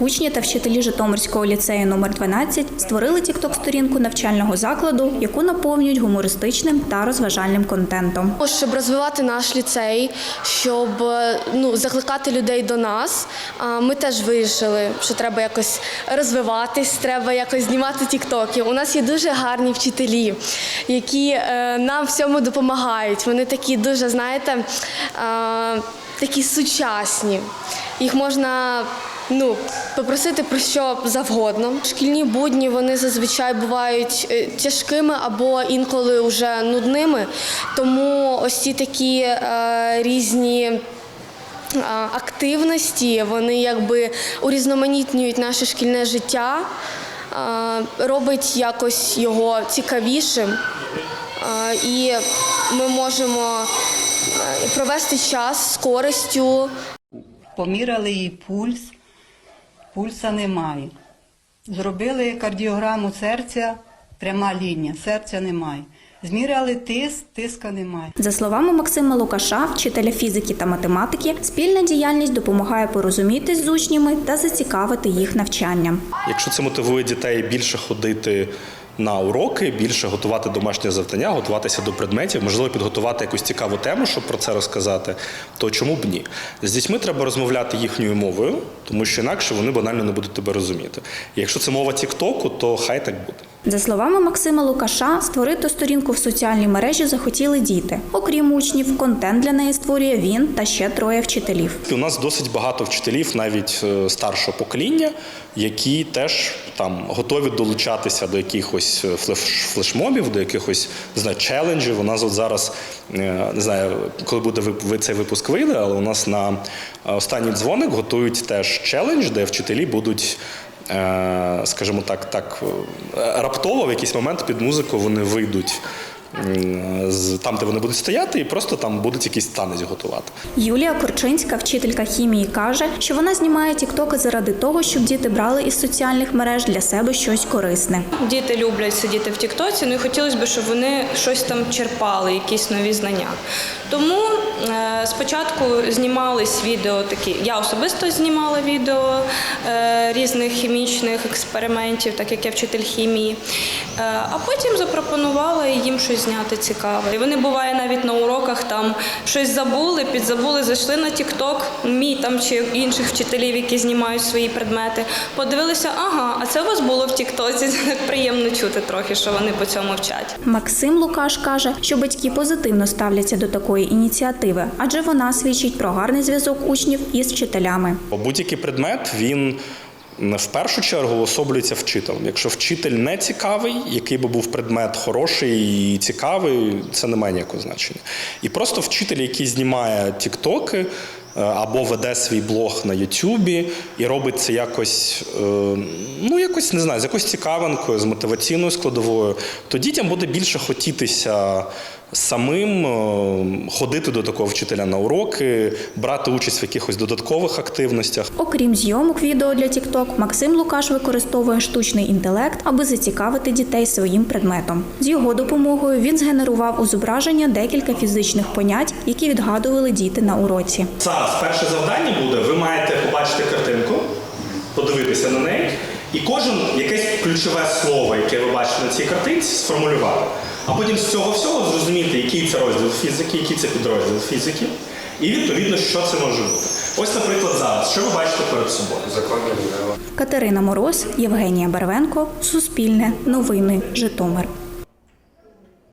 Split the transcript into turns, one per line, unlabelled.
Учні та вчителі Житомирського ліцею номер 12 створили тікток-сторінку навчального закладу, яку наповнюють гумористичним та розважальним контентом.
Щоб розвивати наш ліцей, щоб е, ну, закликати людей до нас, ми теж вирішили, що треба якось розвиватись, треба якось знімати тіктоки. У нас є дуже гарні вчителі, які е, нам в цьому допомагають. Вони такі дуже, знаєте, такі сучасні. Їх можна ну, попросити про що завгодно. Шкільні будні вони зазвичай бувають е, тяжкими або інколи вже нудними. Тому ось ці такі е, різні. е, Активності вони якби урізноманітнюють наше шкільне життя, е, робить якось його цікавішим, і ми можемо провести час з користю.
Поміряли їй пульс, пульса немає. Зробили кардіограму серця, пряма лінія, серця немає. Зміряли тиск, тиска немає.
За словами Максима Лукаша, вчителя фізики та математики, спільна діяльність допомагає порозумітись з учнями та зацікавити їх навчанням.
Якщо це мотивує дітей більше ходити на уроки, більше готувати домашнє завдання, готуватися до предметів, можливо, підготувати якусь цікаву тему, щоб про це розказати, то чому б ні? З дітьми треба розмовляти їхньою мовою, тому що інакше вони банально не будуть тебе розуміти. І якщо це мова Тіктоку, то хай так буде.
За словами Максима Лукаша, створити сторінку в соціальній мережі захотіли діти. Окрім учнів, контент для неї створює він та ще троє вчителів.
У нас досить багато вчителів, навіть е, старшого покоління, які теж там готові долучатися до якихось е, флеш- флешмобів, до якихось не знаю, челенджів. У нас от зараз е, не знаю, коли буде ви- цей випуск вийде, але у нас на останній дзвоник готують теж челендж, де вчителі будуть. Е, Скажімо так, так е, раптово в якийсь момент під музику вони вийдуть там, де вони будуть стояти, і просто там будуть якийсь танець готувати.
Юлія Корчинська, вчителька хімії, каже, що вона знімає тіктоки заради того, щоб діти брали із соціальних мереж для себе щось корисне.
Діти люблять сидіти в Тіктоці, ну і хотілося б, щоб вони щось там черпали, якісь нові знання. Тому е, спочатку знімались відео такі. Я особисто знімала відео е, різних хімічних експериментів, так як я вчитель хімії. Е, а потім запропонувала їм щось зняти цікаве. І вони буває навіть на уроках там щось забули, підзабули, зайшли на Тікток, мій там чи інших вчителів, які знімають свої предмети. Подивилися, ага, а це у вас було в Тіктоці. Це так приємно чути трохи, що вони по цьому вчать.
Максим Лукаш каже, що батьки позитивно ставляться до такої ініціативи, адже вона свідчить про гарний зв'язок учнів із вчителями.
Будь-який предмет він в першу чергу особлюється вчителем. Якщо вчитель не цікавий, який би був предмет хороший і цікавий, це не має ніякого значення. І просто вчитель, який знімає тіктоки. е, Або веде свій блог на Ютубі і робить це якось, е, ну якось не знаю, з якоюсь цікавинкою, з мотиваційною складовою, то дітям буде більше хотітися самим е, ходити до такого вчителя на уроки, брати участь в якихось додаткових активностях.
Окрім зйомок відео для TikTok, Максим Лукаш використовує штучний інтелект, аби зацікавити дітей своїм предметом. З його допомогою він згенерував у зображення декілька фізичних понять, які відгадували діти на уроці.
Зараз перше завдання буде: ви маєте побачити картинку, подивитися на неї, і кожен якесь ключове слово, яке ви бачите на цій картинці, сформулювати. А потім з цього всього зрозуміти, який це розділ фізики, який це підрозділ фізики, і відповідно, що це може бути. Ось, наприклад, зараз, що ви бачите перед собою?
Катерина Мороз, Євгенія Барвенко, Суспільне, Новини, Житомир.